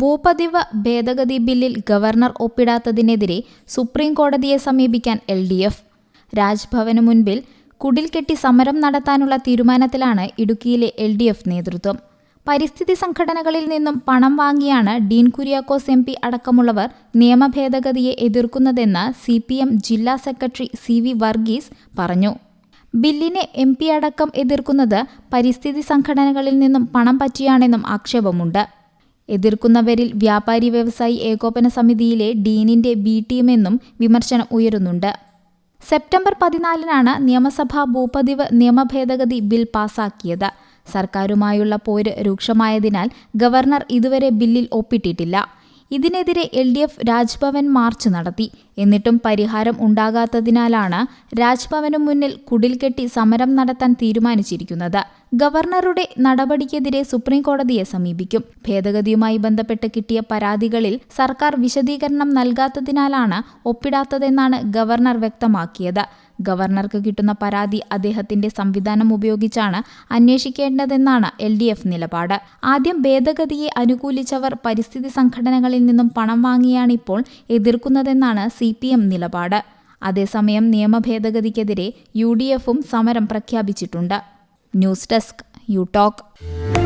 ഭൂപതിവ് ഭേദഗതി ബില്ലിൽ governor ഒപ്പിടാത്തതിനെതിരെ supreme കോടതിയെ സമീപിക്കാൻ എൽ ഡി എഫ്. രാജ്ഭവന് മുൻപിൽ കുടിൽ കെട്ടി സമരം നടത്താനുള്ള തീരുമാനത്തിലാണ് ഇടുക്കിയിലെ എൽ ഡി എഫ് നേതൃത്വം. പരിസ്ഥിതി സംഘടനകളിൽ നിന്നും പണം വാങ്ങിയാണ് ഡീൻ കുര്യാക്കോസ് എം പി അടക്കമുള്ളവർ നിയമഭേദഗതിയെ എതിർക്കുന്നതെന്ന് സി പി എം ജില്ലാ സെക്രട്ടറി സി വി വർഗീസ് പറഞ്ഞു. ബില്ലിനെ എം പി അടക്കം എതിർക്കുന്നത് പരിസ്ഥിതി സംഘടനകളിൽ നിന്നും പണം പറ്റിയാണെന്നും ആക്ഷേപമുണ്ട്. എതിർക്കുന്നവരിൽ വ്യാപാരി വ്യവസായി ഏകോപന സമിതിയിലെ ഡീനിന്റെ ബി ടീമെന്നും വിമർശനം ഉയരുന്നുണ്ട്. സെപ്റ്റംബർ പതിനാലിനാണ് നിയമസഭാ ഭൂപതിവ് നിയമഭേദഗതി ബിൽ പാസാക്കിയത്. സർക്കാരുമായുള്ള പോര് രൂക്ഷമായതിനാൽ ഗവർണർ ഇതുവരെ ബില്ലിൽ ഒപ്പിട്ടിട്ടില്ല. ഇതിനെതിരെ L D F Rajbhavan march നടത്തി. എന്നിട്ടും പരിഹാരം ഉണ്ടാകാത്തതിനാലാണ് രാജ്ഭവനു മുന്നിൽ കുടിൽ കെട്ടി സമരം നടത്താൻ തീരുമാനിച്ചിരിക്കുന്നത്. ഗവർണറുടെ നടപടിക്കെതിരെ സുപ്രീം കോടതിയെ സമീപിക്കും. ഭേദഗതിയുമായി ബന്ധപ്പെട്ട് കിട്ടിയ പരാതികളിൽ സർക്കാർ വിശദീകരണം നൽകാത്തതിനാലാണ് ഒപ്പിടാത്തതെന്നാണ് ഗവർണർ വ്യക്തമാക്കിയത്. ഗവർണർക്ക് കിട്ടുന്ന പരാതി അദ്ദേഹത്തിന്റെ സംവിധാനം ഉപയോഗിച്ചാണ് അന്വേഷിക്കേണ്ടതെന്നാണ് എൽ ഡി എഫ് നിലപാട്. ആദ്യം ഭേദഗതിയെ അനുകൂലിച്ചവർ പരിസ്ഥിതി സംഘടനകളിൽ നിന്നും പണം വാങ്ങിയാണിപ്പോൾ എതിർക്കുന്നതെന്നാണ് സി പി എം നിലപാട്. അതേസമയം നിയമ ഭേദഗതിക്കെതിരെ യു ഡി എഫും സമരം പ്രഖ്യാപിച്ചിട്ടുണ്ട്. News desk U talk.